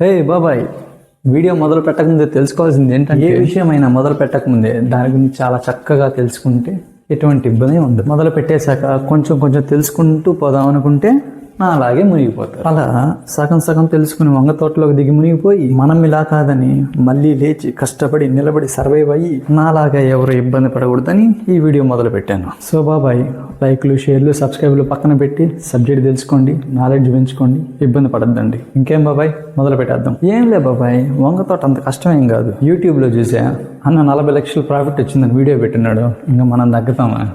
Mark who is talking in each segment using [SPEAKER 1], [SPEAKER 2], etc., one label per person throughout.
[SPEAKER 1] హే బాబాయ్ వీడియో మొదలు పెట్టకముందే తెలుసుకోవాల్సింది ఏంటంటే ఏ విషయమైనా మొదలు పెట్టకముందే దాని గురించి చాలా చక్కగా తెలుసుకుంటే ఎటువంటి ఇబ్బంది ఉండదు. మొదలు పెట్టేశాక కొంచెం కొంచెం తెలుసుకుంటూ పోదాం అనుకుంటే అలాగే మునిగిపోతారు. అలా సగం సగం తెలుసుకుని వంగ తోటలోకి దిగి మునిగిపోయి మనం ఇలా కాదని మళ్ళీ లేచి కష్టపడి నిలబడి సర్వైవ్ అయ్యి నాలాగా ఎవరు ఇబ్బంది పడకూడదని ఈ వీడియో మొదలు పెట్టాను. సో బాబాయ్ లైక్లు షేర్లు సబ్స్క్రైబ్లు పక్కన పెట్టి సబ్జెక్ట్ తెలుసుకోండి నాలెడ్జ్ పెంచుకోండి ఇబ్బంది పడద్దండి. ఇంకేం బాబాయ్? మొదలు పెట్టేద్దాం. ఏం లే బాబాయ్ వంగ తోట అంత కష్టమేం కాదు. యూట్యూబ్లో చూసా. అన్న నలభై లక్షల ప్రాఫిట్ వచ్చిందని వీడియో పెట్టినాడు ఇంకా మనం తగ్గుతామా?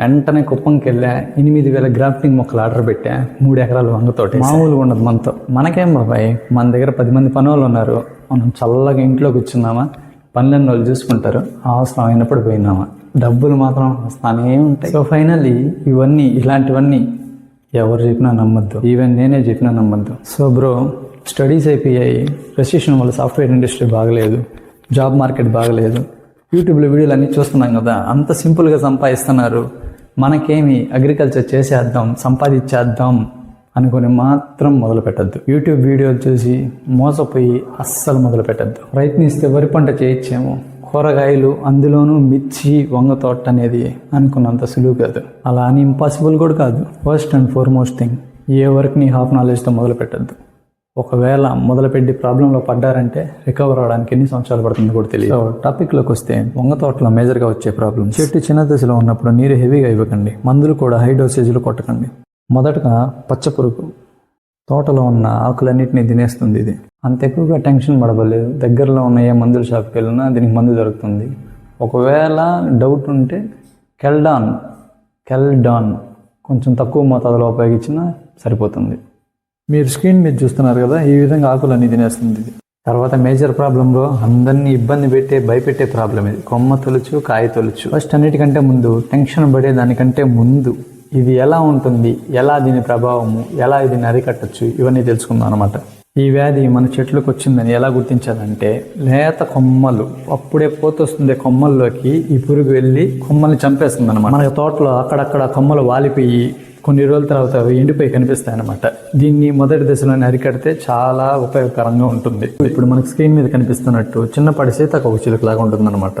[SPEAKER 1] వెంటనే కుప్పంకి వెళ్ళా ఎనిమిది వేల గ్రాఫ్టింగ్ మొక్కలు ఆర్డర్ పెట్టా మూడు ఎకరాల వంగతోటి. మామూలుగా ఉండదు మనతో. మనకేం బాబాయ్ మన దగ్గర పది మంది పని వాళ్ళు ఉన్నారు. మనం చల్లగా ఇంట్లో కూర్చున్నామా పనులన్నీ వాళ్ళు చూసుకుంటారు. అవసరం అయినప్పుడు పోయినామా డబ్బులు మాత్రం వస్తానే ఉంటాయి. సో ఫైనల్లీ ఇవన్నీ ఇలాంటివన్నీ ఎవరు చెప్పినా నమ్మద్దు. ఈవెన్ నేనే చెప్పినా నమ్మద్దు. సో బ్రో స్టడీస్ అయిపోయాయి. రెసిషన్ వల్ల సాఫ్ట్వేర్ ఇండస్ట్రీ బాగలేదు. జాబ్ మార్కెట్ బాగలేదు. యూట్యూబ్లో వీడియోలు అన్నీ చూస్తున్నాం కదా. అంత సింపుల్గా సంపాదిస్తున్నారు. మనకేమి అగ్రికల్చర్ చేసేద్దాం సంపాదించేద్దాం అనుకుని మాత్రం మొదలు పెట్టద్దు యూట్యూబ్ వీడియోలు చూసి మోసపోయి అస్సలు మొదలు పెట్టద్దు ప్రయత్నిస్తే వరి పంట చేయొచ్చేమో కూరగాయలు అందులోనూ మిర్చి వంగ తోట అనేది అనుకున్నంత సులువు కాదు. అలా అని ఇంపాసిబుల్ కూడా కాదు. First and foremost thing a వర్క్ని హాఫ్ నాలెడ్జ్తో మొదలు పెట్టద్దు ఒకవేళ మొదలుపెట్టి ప్రాబ్లంలో పడ్డారంటే రికవర్ అవడానికి ఎన్ని సంవత్సరాలు పడుతుందో కూడా తెలియదు. సో టాపిక్లోకి వస్తే వంగ తోటలో మేజర్గా వచ్చే ప్రాబ్లం చెట్టు చిన్న దశలో ఉన్నప్పుడు నీరు హెవీగా ఇవ్వకండి. మందులు కూడా హై డోసేజ్లు కొట్టకండి. మొదటగా పచ్చ పురుగు. తోటలో ఉన్న ఆకులన్నింటినీ తినేస్తుంది ఇది. అంత ఎక్కువగా టెన్షన్ పడవలేదు దగ్గరలో ఉన్న ఏ మందుల షాప్కి వెళ్ళినా దీనికి మందు దొరుకుతుంది. ఒకవేళ డౌట్ ఉంటే కెల్డాన్ కెల్డాన్ కొంచెం తక్కువ మోతాదులో ఉపయోగించినా సరిపోతుంది. మీరు స్క్రీన్ మీద చూస్తున్నారు కదా ఈ విధంగా ఆకులన్నీ తినేస్తుంది ఇది. తర్వాత మేజర్ ప్రాబ్లంలో అందరినీ ఇబ్బంది పెట్టే భయపెట్టే ప్రాబ్లం ఇది. కొమ్మ తొలుచు కాయ తొలుచు. ఫస్ట్ అన్నిటికంటే ముందు టెన్షన్ పడే దానికంటే ముందు ఇది ఎలా ఉంటుంది ఎలా దీని ప్రభావము ఎలా దీన్ని అరికట్టచ్చు ఇవన్నీ తెలుసుకుందాం అనమాట ఈ వ్యాధి మన చెట్లకు వచ్చిందని ఎలా గుర్తించాలంటే లేత కొమ్మలు అప్పుడే పోతొస్తుంది కొమ్మల్లోకి ఈ పురుగు వెళ్ళి కొమ్మల్ని చంపేస్తుంది అనమాట మన తోటలో అక్కడక్కడ కొమ్మలు వాలిపోయి కొన్ని రోజుల తర్వాత అవి ఎండిపోయి కనిపిస్తాయి అనమాట దీన్ని మొదటి దశలోనే అరికడితే చాలా ఉపయోగకరంగా ఉంటుంది. ఇప్పుడు మనకు స్క్రీన్ మీద కనిపిస్తున్నట్టు చిన్నపాటి సీతకు ఒక చిలుకలాగా ఉంటుందన్నమాట.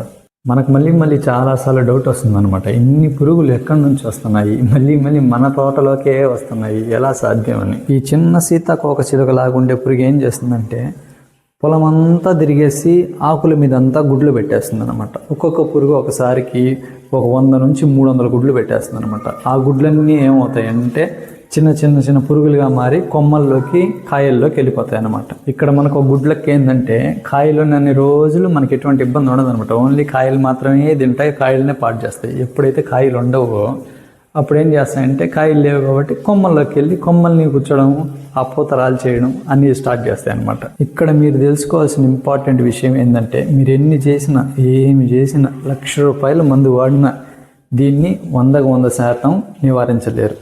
[SPEAKER 1] మనకు మళ్ళీ మళ్ళీ చాలాసార్లు డౌట్ వస్తుందన్నమాట. ఇన్ని పురుగులు ఎక్కడి నుంచి వస్తున్నాయి? మళ్ళీ మళ్ళీ మన తోటలోకే వస్తున్నాయి. ఎలా సాధ్యమని ఈ చిన్న సీతాకోక చిలుకలాగా ఉండే పురుగు ఏం చేస్తుందంటే పొలం అంతా తిరిగేసి ఆకుల మీద అంతా గుడ్లు పెట్టేస్తుంది అనమాట ఒక్కొక్క పురుగు ఒకసారికి ఒక వంద నుంచి మూడు వందల గుడ్లు పెట్టేస్తుంది అనమాట ఆ గుడ్లన్నీ ఏమవుతాయంటే చిన్న చిన్న చిన్న పురుగులుగా మారి కొమ్మల్లోకి కాయల్లోకి వెళ్ళిపోతాయి అనమాట ఇక్కడ మనకు ఒక గుడ్లకి ఏంటంటే కాయలు అన్ని రోజులు మనకి ఎటువంటి ఇబ్బంది ఉండదు అనమాట ఓన్లీ కాయలు మాత్రమే తింటాయి కాయలనే పాటు చేస్తాయి. ఎప్పుడైతే కాయలు ఉండవో అప్పుడు ఏం చేస్తాయంటే కాయలు లేవు కాబట్టి కొమ్మల్లోకి వెళ్ళి కొమ్మల్ని కూర్చోడము ఆ పూతరాలు చేయడం అన్నీ స్టార్ట్ చేస్తాయి అనమాట ఇక్కడ మీరు తెలుసుకోవాల్సిన ఇంపార్టెంట్ విషయం ఏంటంటే మీరు ఎన్ని చేసినా ఏమి చేసినా లక్ష రూపాయల మందు వాడినా దీన్ని వందకు వంద శాతం నివారించలేరు.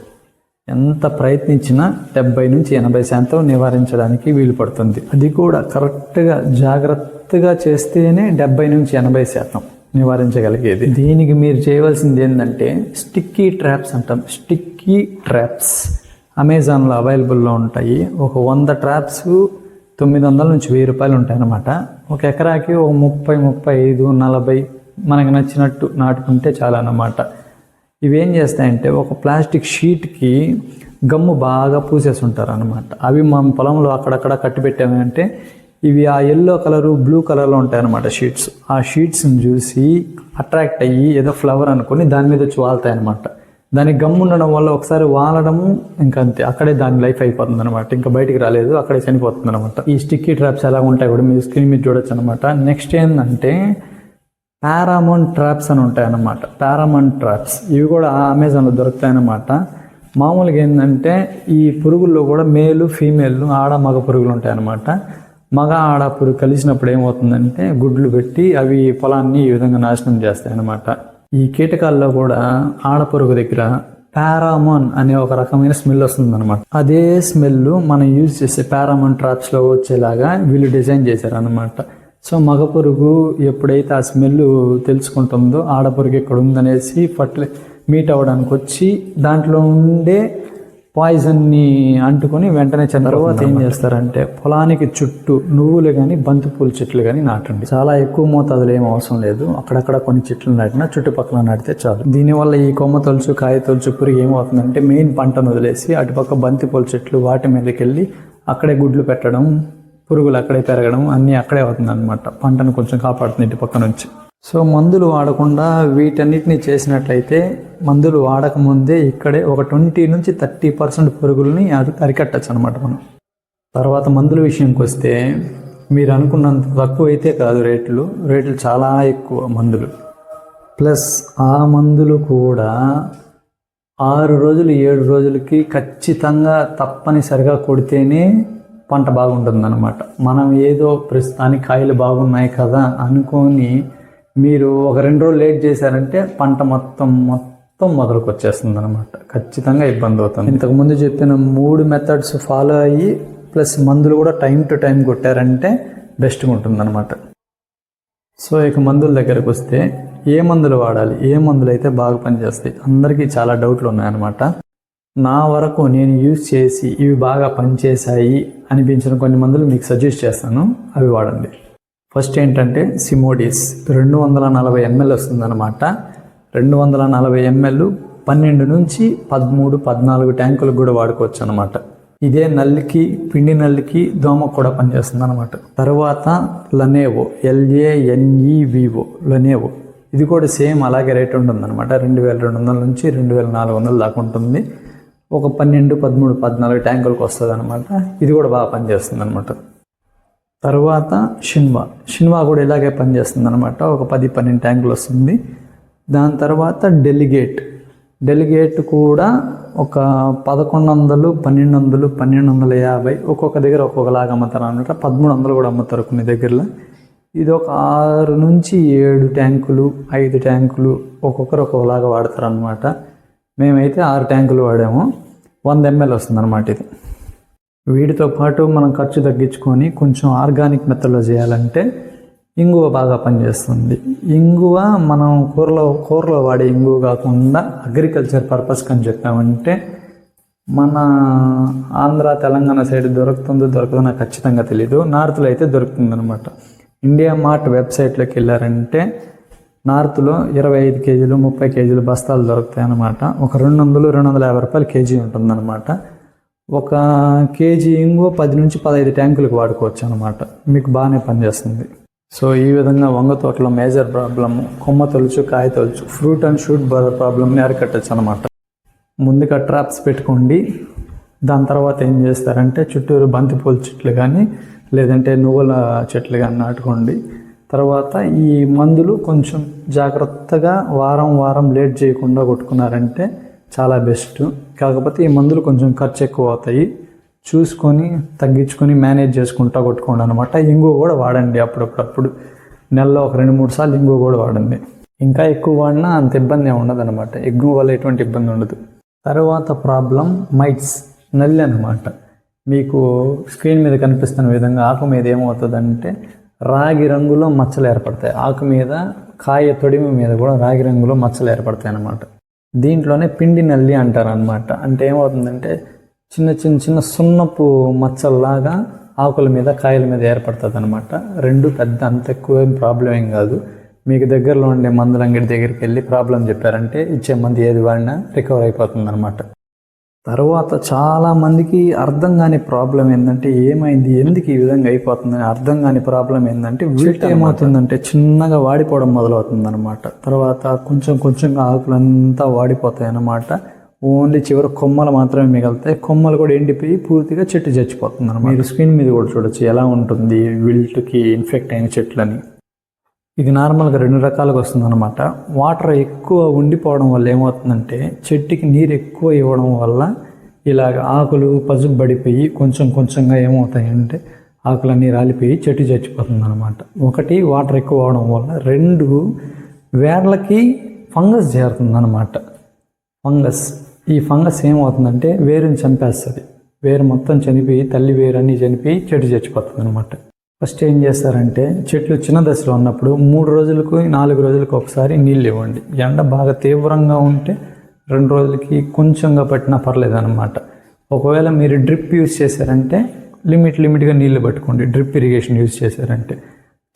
[SPEAKER 1] ఎంత ప్రయత్నించినా డెబ్బై నుంచి ఎనభై శాతం నివారించడానికి వీలు పడుతుంది. అది కూడా కరెక్ట్గా జాగ్రత్తగా చేస్తేనే డెబ్బై నుంచి ఎనభై శాతం. నివారించగలిగేది. దీనికి మీరు చేయవలసింది ఏంటంటే స్టిక్కీ ట్రాప్స్ అంటాం. స్టిక్కీ ట్రాప్స్ అమెజాన్లో అవైలబుల్లో ఉంటాయి. ఒక వంద ట్రాప్స్ తొమ్మిది వందల నుంచి వెయ్యి రూపాయలు ఉంటాయి అన్నమాట ఒక ఎకరాకి ఒక ముప్పై ముప్పై ఐదు నలభై మనకు నచ్చినట్టు నాటుకుంటే చాలా అన్నమాట ఇవేం చేస్తాయంటే ఒక ప్లాస్టిక్ షీట్కి గమ్ము బాగా పూసేసి ఉంటారు అనమాట అవి మనం పొలంలో అక్కడక్కడ కట్టి పెట్టామంటే ఇవి ఆ ఎల్లో కలరు బ్లూ కలర్లో ఉంటాయి అనమాట షీట్స్ ఆ షీట్స్ని చూసి అట్రాక్ట్ అయ్యి ఏదో ఫ్లవర్ అనుకుని దాని మీద వచ్చి వాళ్తాయి అనమాట దానికి గమ్ ఉండడం వల్ల ఒకసారి వాలడము ఇంకా అంతే. అక్కడే దాని లైఫ్ అయిపోతుంది అనమాట ఇంకా బయటికి రాలేదు అక్కడే చనిపోతుంది అనమాట ఈ స్టిక్కీ ట్రాప్స్ ఎలా ఉంటాయి కూడా మీరు స్క్రీన్ మీద చూడొచ్చు అనమాట నెక్స్ట్ ఏంటంటే పారామోన్ ట్రాప్స్ అని ఉంటాయి పారామోన్ ట్రాప్స్ ఇవి కూడా అమెజాన్లో దొరుకుతాయి అన్నమాట. మామూలుగా ఏంటంటే ఈ పురుగుల్లో కూడా మేలు ఫీమేల్ ఆడ మగ పురుగులు ఉంటాయి అనమాట మగ ఆడపురు కలిసినప్పుడు ఏమవుతుందంటే గుడ్లు పెట్టి అవి పొలాన్ని ఈ విధంగా నాశనం చేస్తాయి అన్నమాట ఈ కీటకాల్లో కూడా ఆడపురుగు దగ్గర పారామోన్ అనే ఒక రకమైన స్మెల్ వస్తుంది అనమాట అదే స్మెల్ మనం యూజ్ చేసే పారామోన్ ట్రాప్స్లో వచ్చేలాగా వీళ్ళు డిజైన్ చేశారు అనమాట సో మగ పురుగు ఎప్పుడైతే ఆ స్మెల్ తెలుసుకుంటుందో ఆడపురుగు ఎక్కడ ఉందనేసి ఫర్టిలై మీట్ అవ్వడానికి వచ్చి దాంట్లో ఉండే పాయిజన్ని అంటుకొని వెంటనే తర్వాత ఏం చేస్తారంటే పొలానికి చుట్టూ నువ్వులు కానీ బంతిపూల చెట్లు కానీ నాటండి. చాలా ఎక్కువ మోతాదులో ఏం అవసరం లేదు. అక్కడక్కడ కొన్ని చెట్లు నాటినా చుట్టుపక్కల నాటితే చాలు. దీనివల్ల ఈ కొమ్మ తొలుచు కాయ తొలుచు పురుగు ఏమవుతుందంటే మెయిన్ పంటను వదిలేసి అటుపక్క బంతిపూల చెట్లు వాటి మీదకి వెళ్ళి అక్కడే గుడ్లు పెట్టడం పురుగులు అక్కడే పెరగడం అన్నీ అక్కడే అవుతుంది అనమాట పంటను కొంచెం కాపాడుతుంది ఇటు పక్క నుంచి. సో మందులు వాడకుండా వీటన్నిటిని చేసినట్లయితే మందులు వాడకముందే ఇక్కడే ఒక ట్వంటీ నుంచి థర్టీ పర్సెంట్ పురుగుల్ని అది అరికట్టచ్చు అనమాట మనం. తర్వాత మందుల విషయంకి వస్తే మీరు అనుకున్నంత తక్కువ అయితే కాదు రేట్లు రేట్లు చాలా ఎక్కువ మందులు. ప్లస్ ఆ మందులు కూడా ఆరు రోజులు ఏడు రోజులకి ఖచ్చితంగా తప్పనిసరిగా కొడితేనే పంట బాగుంటుందన్నమాట. మనం ఏదో ప్రస్తుతానికి కాయలు బాగున్నాయి కదా అనుకొని మీరు ఒక రెండు రోజులు లేట్ చేశారంటే పంట మొత్తం మొత్తం మొదలకు వచ్చేస్తుంది అనమాట ఖచ్చితంగా ఇబ్బంది అవుతుంది. ఇంతకుముందు చెప్పిన మూడు మెథడ్స్ ఫాలో అయ్యి ప్లస్ మందులు కూడా టైం టు టైం కొట్టారంటే బెస్ట్గా ఉంటుందన్నమాట. సో ఇక మందుల దగ్గరకు వస్తే ఏ మందులు వాడాలి? ఏ మందులు అయితే బాగా పనిచేస్తాయి? అందరికీ చాలా డౌట్లు ఉన్నాయన్నమాట. నా వరకు నేను యూజ్ చేసి ఇవి బాగా పనిచేశాయి అనిపించిన కొన్ని మందులు మీకు సజెస్ట్ చేస్తాను. అవి వాడండి. ఫస్ట్ ఏంటంటే సిమోడిస్ రెండు వందల నలభై ఎంఎల్ వస్తుందన్నమాట. రెండు వందల నలభై ఎంఎల్ పన్నెండు నుంచి పదమూడు పద్నాలుగు ట్యాంకులకు కూడా వాడుకోవచ్చు అనమాట ఇదే నల్లికి పిండి నల్లికి దోమ కూడా పనిచేస్తుంది అనమాట తర్వాత లనేవో ఎల్ఏఎన్ఈవిఓ లనేవో ఇది కూడా సేమ్ అలాగే రేట్ ఉంటుంది అనమాట రెండు వేల రెండు వందల నుంచి రెండు వేల నాలుగు వందల దాకా ఉంటుంది. ఒక పన్నెండు పదమూడు పద్నాలుగు ట్యాంకులకు వస్తుంది అనమాట ఇది కూడా బాగా పనిచేస్తుంది అనమాట తర్వాత షిన్వా. షిన్వా కూడా ఇలాగే పనిచేస్తుంది అనమాట ఒక పది పన్నెండు ట్యాంకులు వస్తుంది. దాని తర్వాత డెలిగేట్. డెలిగేట్ కూడా ఒక పదకొండు వందలు పన్నెండు వందలు పన్నెండు వందల యాభై ఒక్కొక్క దగ్గర ఒక్కొక్కలాగా అమ్ముతారు అనమాట పదమూడు వందలు కూడా అమ్ముతారు కొన్ని దగ్గరలో. ఇది ఒక ఆరు నుంచి ఏడు ట్యాంకులు ఐదు ట్యాంకులు ఒక్కొక్కరు ఒక్కొక్కలాగా వాడతారు అనమాట మేమైతే ఆరు ట్యాంకులు వాడాము. వంద ఎంఎల్ వస్తుంది అనమాట ఇది. వీటితో పాటు మనం ఖర్చు తగ్గించుకొని కొంచెం ఆర్గానిక్ మెత్తలో చేయాలంటే ఇంగువ బాగా పనిచేస్తుంది. ఇంగువ మనం కూరలో కూరలో వాడే ఇంగువ కాకుండా అగ్రికల్చర్ పర్పస్కి అని చెప్పామంటే మన ఆంధ్ర తెలంగాణ సైడ్ దొరుకుతుందో దొరకదో నాకు ఖచ్చితంగా తెలియదు నార్త్లో అయితే దొరుకుతుంది అనమాట ఇండియా మార్ట్ వెబ్సైట్లోకి వెళ్ళారంటే నార్త్లో ఇరవై ఐదు కేజీలు ముప్పై కేజీలు బస్తాలు దొరుకుతాయి అన్నమాట ఒక రెండు వందలు రెండు వందల యాభై రూపాయలు కేజీ ఉంటుందన్నమాట. ఒక కేజీ ఇంగువ పది నుంచి పదహైదు ట్యాంకులకు వాడుకోవచ్చు అనమాట మీకు బాగానే పనిచేస్తుంది. సో ఈ విధంగా వంగ తోటలో మేజర్ ప్రాబ్లమ్ కొమ్మ తొలుచు కాయ తొలుచు ఫ్రూట్ అండ్ షూట్ బర్ర ప్రాబ్లమ్ని అరికట్టచ్చు అనమాట ముందుగా ట్రాప్స్ పెట్టుకోండి. దాని తర్వాత ఏం చేస్తారంటే చుట్టూరు బంతిపూల చెట్లు కానీ లేదంటే నువ్వుల చెట్లు కానీ నాటుకోండి. తర్వాత ఈ మందులు కొంచెం జాగ్రత్తగా వారం వారం లేట్ చేయకుండా కొట్టుకున్నారంటే చాలా బెస్ట్ కాకపోతే ఈ మందులు కొంచెం ఖర్చు ఎక్కువ అవుతాయి. చూసుకొని తగ్గించుకొని మేనేజ్ చేసుకుంటా కొట్టుకోండి అనమాట ఇంగువ కూడా వాడండి అప్పుడప్పుడప్పుడు. నెలలో ఒక రెండు మూడు సార్లు ఇంగువ కూడా వాడండి. ఇంకా ఎక్కువ వాడినా అంత ఇబ్బంది ఉండదు అనమాట ఎగ్గు వల్ల ఎటువంటి ఇబ్బంది ఉండదు. తర్వాత ప్రాబ్లం మైట్స్ నల్లి అనమాట మీకు స్క్రీన్ మీద కనిపిస్తున్న విధంగా ఆకు మీద ఏమవుతుందంటే రాగి రంగులో మచ్చలు ఏర్పడతాయి. ఆకు మీద కాయ తొడిమి మీద కూడా రాగి రంగులో మచ్చలు ఏర్పడతాయి అన్నమాట. దీంట్లోనే పిండి నల్లి అంటారు అనమాట అంటే ఏమవుతుందంటే చిన్న చిన్న చిన్న సున్నపు మచ్చల్లాగా ఆకుల మీద కాయల మీద ఏర్పడుతుంది అనమాట రెండు పెద్ద అంత ఎక్కువ ఏం ప్రాబ్లం ఏం కాదు. మీకు దగ్గరలో ఉండే మందుల అంగడి దగ్గరికి వెళ్ళి ప్రాబ్లం చెప్పారంటే ఇచ్చే మందు ఏది వాడినా రికవర్ అయిపోతుంది అనమాట తర్వాత చాలా మందికి అర్థం కాని ప్రాబ్లం ఏంటంటే ఏమైంది? ఎందుకు ఈ విధంగా అయిపోతుంది? అర్థం కాని ప్రాబ్లం ఏంటంటే వీటి ఏమవుతుందంటే చిన్నగా వాడిపోవడం మొదలవుతుంది అనమాట తర్వాత కొంచెం కొంచెంగా ఆకులంతా వాడిపోతాయి అన్నమాట ఓన్లీ చివరి కొమ్మలు మాత్రమే మిగులుతాయి. కొమ్మలు కూడా ఎండిపోయి పూర్తిగా చెట్టు చచ్చిపోతుంది అనమాట మీరు స్క్రీన్ మీద కూడా చూడొచ్చు. ఎలా ఉంటుంది విల్ట్కి ఇన్ఫెక్ట్ అయిన చెట్లని? ఇది నార్మల్గా రెండు రకాలుగా వస్తుందన్నమాట. వాటర్ ఎక్కువ ఉండిపోవడం వల్ల ఏమవుతుందంటే చెట్టుకి నీరు ఎక్కువ ఇవ్వడం వల్ల ఇలాగ ఆకులు పసుపు పడిపోయి కొంచెం కొంచెంగా ఏమవుతాయంటే ఆకులన్నీ రాలిపోయి చెట్టు చచ్చిపోతుంది అనమాట ఒకటి వాటర్ ఎక్కువ అవడం వల్ల రెండు వేర్లకి ఫంగస్ చేరుతుంది అనమాట ఫంగస్. ఈ ఫంగస్ ఏమవుతుందంటే వేరుని చంపేస్తుంది. వేరు మొత్తం చనిపోయి తల్లి వేరు అన్నీ చనిపోయి చెట్టు చచ్చిపోతుంది అనమాట ఫస్ట్ ఏం చేస్తారంటే చెట్లు చిన్న దశలో ఉన్నప్పుడు మూడు రోజులకు నాలుగు రోజులకు ఒకసారి నీళ్ళు ఇవ్వండి. ఎండ బాగా తీవ్రంగా ఉంటే రెండు రోజులకి కొంచెంగా పట్టినా పర్లేదు అనమాట ఒకవేళ మీరు డ్రిప్ యూజ్ చేశారంటే లిమిట్ లిమిట్గా నీళ్ళు పట్టుకోండి డ్రిప్ ఇరిగేషన్ యూజ్ చేశారంటే.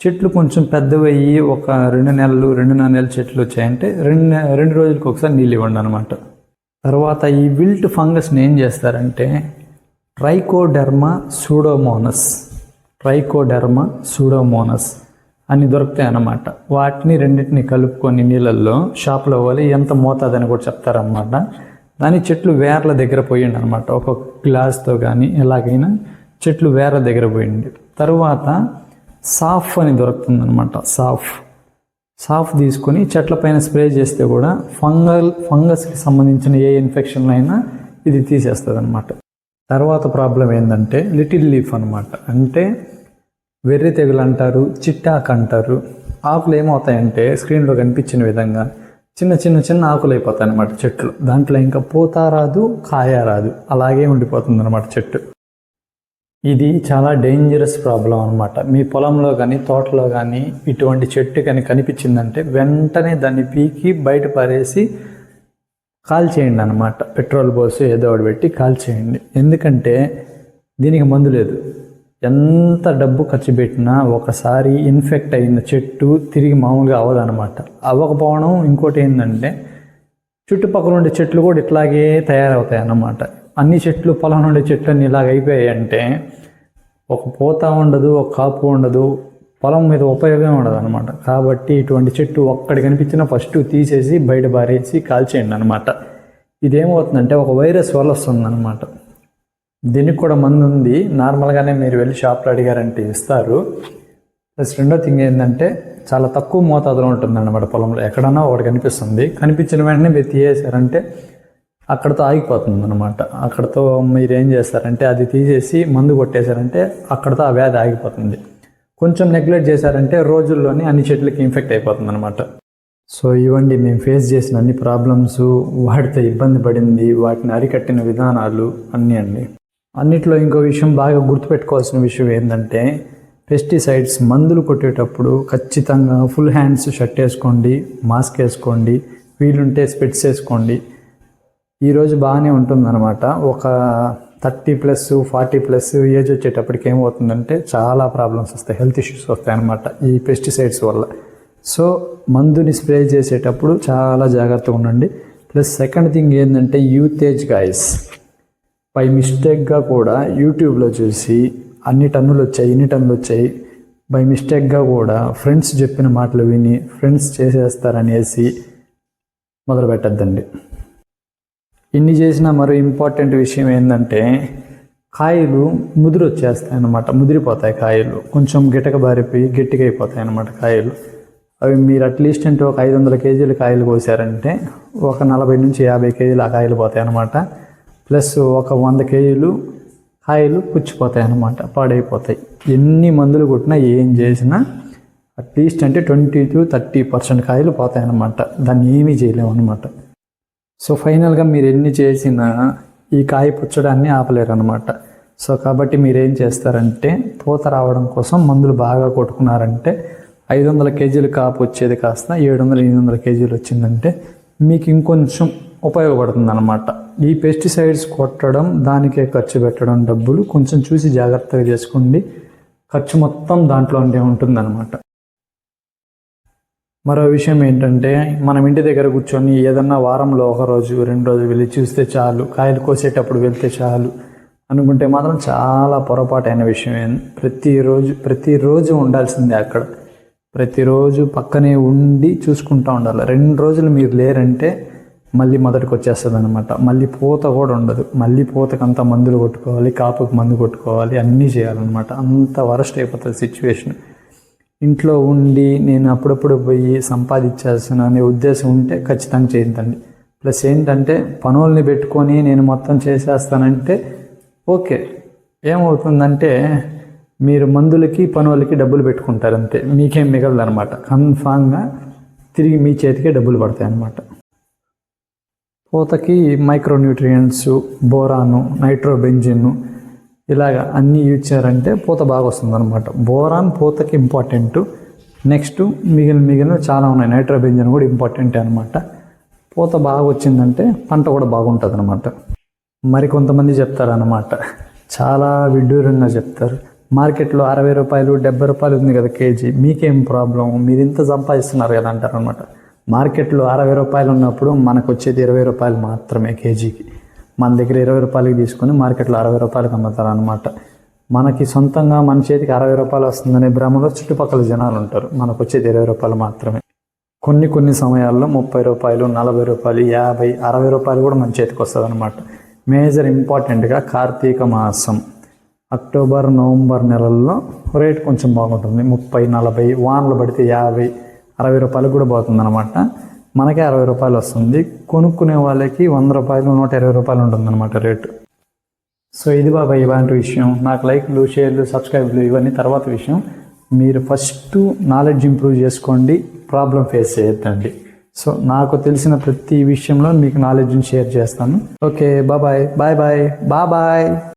[SPEAKER 1] చెట్లు కొంచెం పెద్దవయ్యి ఒక రెండు నెలలు రెండున్నర నెలల చెట్లు వచ్చాయంటే రెండు రెండు రోజులకు ఒకసారి నీళ్ళు ఇవ్వండి అనమాట తర్వాత ఈ విల్ట్ ఫంగస్ని ఏం చేస్తారంటే ట్రైకోడెర్మా సూడోమోనస్. ట్రైకోడెర్మా సూడోమోనస్ అని దొరుకుతాయి అన్నమాట. వాటిని రెండింటిని కలుపుకొని నీళ్ళల్లో షాప్లో పోవాలి ఎంత మోతాదని కూడా చెప్తారన్నమాట. దాని చెట్లు వేర్ల దగ్గర పోయిండి అనమాట ఒక గ్లాస్తో కానీ ఎలాగైనా చెట్లు వేర్ల దగ్గర పోయింది. తర్వాత సాఫ్ అని దొరుకుతుంది అనమాట సాఫ్. సాఫ్ తీసుకొని చెట్ల పైన స్ప్రే చేస్తే కూడా ఫంగల్ ఫంగస్కి సంబంధించిన ఏ ఇన్ఫెక్షన్లైనా అయినా ఇది తీసేస్తుంది అనమాట తర్వాత ప్రాబ్లం ఏంటంటే లిటిల్ లీఫ్ అనమాట అంటే వెర్రి తెగులు అంటారు చిట్టాకు అంటారు ఆకులు ఏమవుతాయంటే స్క్రీన్లో కనిపించిన విధంగా చిన్న చిన్న చిన్న ఆకులు అయిపోతాయి అనమాట చెట్లు. దాంట్లో ఇంకా పూత రాదు కాయ రాదు. అలాగే ఉండిపోతుంది అనమాట చెట్టు. ఇది చాలా డేంజరస్ ప్రాబ్లం అనమాట మీ పొలంలో కానీ తోటలో కానీ ఇటువంటి చెట్టు కానీ కనిపించిందంటే వెంటనే దాన్ని పీకి బయట పారేసి కాల్చేయండి అనమాట పెట్రోల్ పోసి ఏదో ఒకటి పెట్టి కాల్చేయండి ఎందుకంటే దీనికి మందు లేదు. ఎంత డబ్బు ఖర్చు పెట్టినా ఒకసారి ఇన్ఫెక్ట్ అయిన చెట్టు తిరిగి మామూలుగా అవ్వదనమాట అవ్వకపోవడం ఇంకోటి ఏంటంటే చుట్టుపక్కల ఉండే చెట్లు కూడా ఇట్లాగే తయారవుతాయి అన్నమాట అన్ని చెట్లు పొలం ఉండే చెట్లు అన్నీ ఇలాగ అయిపోయాయి అంటే ఒక పూత ఉండదు ఒక కాపు ఉండదు పొలం మీద ఉపయోగం ఉండదు అనమాట కాబట్టి ఇటువంటి చెట్టు ఒక్కడి కనిపించిన ఫస్ట్ తీసేసి బయట బారేసి కాల్చేయండి అనమాట ఇదేమవుతుందంటే ఒక వైరస్ వల్ల వస్తుంది దీనికి కూడా మందు ఉంది. నార్మల్గానే మీరు వెళ్ళి షాప్లో అడిగారంటే ఇస్తారు. ప్లస్ రెండో థింగ్ ఏంటంటే చాలా తక్కువ మోతాదులో ఉంటుందన్నమాట పొలంలో. ఎక్కడన్నా ఒకటి కనిపిస్తుంది. కనిపించిన వెంటనే మీరు తీసేశారంటే అక్కడతో ఆగిపోతుంది అనమాట అక్కడతో మీరు ఏం చేస్తారంటే అది తీసేసి మందు కొట్టేశారంటే అక్కడతో ఆ వ్యాధి ఆగిపోతుంది. కొంచెం నెగ్లెక్ట్ చేశారంటే రోజుల్లోనే అన్ని చెట్లకి ఇన్ఫెక్ట్ అయిపోతుంది అనమాట సో ఇవ్వండి మేము ఫేస్ చేసిన అన్ని ప్రాబ్లమ్స్ వాటితో ఇబ్బంది పడింది వాటిని అరికట్టిన విధానాలు అన్నీ అండి. అన్నిట్లో ఇంకో విషయం బాగా గుర్తుపెట్టుకోవాల్సిన విషయం ఏంటంటే పెస్టిసైడ్స్ మందులు కొట్టేటప్పుడు ఖచ్చితంగా ఫుల్ హ్యాండ్స్ షర్ట్ వేసుకోండి మాస్క్ వేసుకోండి వీలుంటే స్పెట్స్ వేసుకోండి. ఈరోజు బాగానే ఉంటుందన్నమాట. ఒక thirty plus forty plus age వచ్చేటప్పటికి ఏమవుతుందంటే చాలా ప్రాబ్లమ్స్ వస్తాయి హెల్త్ ఇష్యూస్ వస్తాయి అన్నమాట ఈ పెస్టిసైడ్స్ వల్ల. సో మందుని స్ప్రే చేసేటప్పుడు చాలా జాగ్రత్తగా ఉండండి. ప్లస్ సెకండ్ థింగ్ ఏంటంటే యూతేజ్ గాయస్ బై మిస్టేక్గా కూడా యూట్యూబ్లో చూసి అన్ని టన్నులు వచ్చాయి ఇన్ని టన్నులు వచ్చాయి బై మిస్టేక్గా కూడా ఫ్రెండ్స్ చెప్పిన మాటలు విని ఫ్రెండ్స్ చేసేస్తారనేసి మొదలు పెట్టద్దండి ఇన్ని చేసిన మరో ఇంపార్టెంట్ విషయం ఏంటంటే కాయలు ముదిరి వచ్చేస్తాయి అన్నమాట ముదిరిపోతాయి కాయలు. కొంచెం గిటక బారిపోయి గట్టిగా అయిపోతాయి అన్నమాట కాయలు. అవి మీరు అట్లీస్ట్ అంటే ఒక ఐదు వందల కేజీలు కాయలు కోసారంటే ఒక నలభై నుంచి యాభై కేజీలు ఆ కాయలు పోతాయి అన్నమాట ప్లస్ ఒక వంద కేజీలు కాయలు పుచ్చిపోతాయి అన్నమాట పాడైపోతాయి. ఎన్ని మందులు కొట్టినా ఏం చేసినా అట్లీస్ట్ అంటే ట్వంటీ టు థర్టీ పర్సెంట్ కాయలు పోతాయి అన్నమాట. దాన్ని ఏమీ చేయలేము అనమాట సో ఫైనల్గా మీరు ఎన్ని చేసినా ఈ కాయ పుచ్చడాన్ని ఆపలేరు అనమాట సో కాబట్టి మీరు ఏం చేస్తారంటే పూత రావడం కోసం మందులు బాగా కొట్టుకున్నారంటే ఐదు వందల కేజీలు కాపు వచ్చేది కాస్త ఏడు వందల ఎనిమిది వందల కేజీలు వచ్చిందంటే మీకు ఇంకొంచెం ఉపయోగపడుతుంది అనమాట ఈ పెస్టిసైడ్స్ కొట్టడం దానికే ఖర్చు పెట్టడం డబ్బులు కొంచెం చూసి జాగ్రత్తగా చేసుకోండి. ఖర్చు మొత్తం దాంట్లోనే ఉంటుందన్నమాట. మరో విషయం ఏంటంటే మనం ఇంటి దగ్గర కూర్చొని ఏదన్నా వారంలో ఒక రోజు రెండు రోజులు వెళ్ళి చూస్తే చాలు కాయలు కోసేటప్పుడు వెళ్తే చాలు అనుకుంటే మాత్రం చాలా పొరపాటైన విషయం ప్రతిరోజు ప్రతిరోజు ఉండాల్సిందే అక్కడ. ప్రతిరోజు పక్కనే ఉండి చూసుకుంటూ ఉండాలి. రెండు రోజులు మీరు లేరంటే మళ్ళీ మొదటికి వచ్చేస్తుంది అనమాట మళ్ళీ పూత కూడా ఉండదు. మళ్ళీ పూతకంతా మందులు కొట్టుకోవాలి కాపుకి మందు కొట్టుకోవాలి అన్నీ చేయాలన్నమాట. అంత వరస్ట్ అయిపోతుంది సిచ్యువేషన్ ఇంట్లో ఉండి నేను అప్పుడప్పుడు పోయి సంపాదించాల్సిన అనే ఉద్దేశం ఉంటే ఖచ్చితంగా చేయిందండి ప్లస్ ఏంటంటే పనుల్ని పెట్టుకొని నేను మొత్తం చేసేస్తానంటే ఓకే. ఏమవుతుందంటే మీరు మందులకి పనులకి డబ్బులు పెట్టుకుంటారు అంతే. మీకేం మిగలదు అనమాట కన్ఫామ్గా తిరిగి మీ చేతికే డబ్బులు పడతాయి అన్నమాట పూతకి మైక్రోన్యూట్రియంట్స్ బోరాను నైట్రోబెంజిన్ ఇలాగ అన్నీ యూజ్ చేయాలంటే పూత బాగా వస్తుంది అనమాట బోరాన్ పూతకి ఇంపార్టెంట్. నెక్స్ట్ మిగిలిన మిగిలిన చాలా ఉన్నాయి. నైట్రోబెంజిన్ కూడా ఇంపార్టెంట్ అనమాట పూత బాగా వచ్చిందంటే పంట కూడా బాగుంటుంది అనమాట మరి కొంతమంది చాలా విడ్డూరంగా చెప్తారు. మార్కెట్లో అరవై రూపాయలు డెబ్బై రూపాయలు ఉంది కదా కేజీ. మీకేం ప్రాబ్లం మీరు ఇంత సంపాదిస్తున్నారు కదా అంటారు అనమాట మార్కెట్లో అరవై రూపాయలు ఉన్నప్పుడు మనకు వచ్చేది ఇరవై రూపాయలు మాత్రమే కేజీకి. మన దగ్గర ఇరవై రూపాయలకి తీసుకొని మార్కెట్లో అరవై రూపాయలకి అమ్ముతారు అనమాట మనకి సొంతంగా మన చేతికి అరవై రూపాయలు వస్తుందనే భ్రమలో చుట్టుపక్కల జనాలు ఉంటారు. మనకు వచ్చేది ఇరవై రూపాయలు మాత్రమే. కొన్ని కొన్ని సమయాల్లో ముప్పై రూపాయలు నలభై రూపాయలు యాభై అరవై రూపాయలు కూడా మన చేతికి వస్తుంది అనమాట మేజర్ ఇంపార్టెంట్గా కార్తీక మాసం. అక్టోబర్ నవంబర్ నెలల్లో రేట్ కొంచెం బాగుంటుంది. ముప్పై నలభై వానలు పడితే యాభై అరవై రూపాయలకు కూడా పోతుంది అనమాట మనకే అరవై రూపాయలు వస్తుంది. కొనుక్కునే వాళ్ళకి వంద రూపాయలు నూట ఇరవై రూపాయలు ఉంటుంది అనమాట రేటు. సో ఇది బాబాయ్ ఇలాంటి విషయం. నాకు లైక్లు షేర్లు సబ్స్క్రైబ్లు ఇవన్నీ తర్వాత విషయం. మీరు ఫస్ట్ నాలెడ్జ్ ఇంప్రూవ్ చేసుకోండి ప్రాబ్లం ఫేస్ చేయొద్దండి. సో నాకు తెలిసిన ప్రతి విషయంలో మీకు నాలెడ్జ్ని షేర్ చేస్తాను. ఓకే బాబాయ్ బాయ్ బాయ్ బాయ్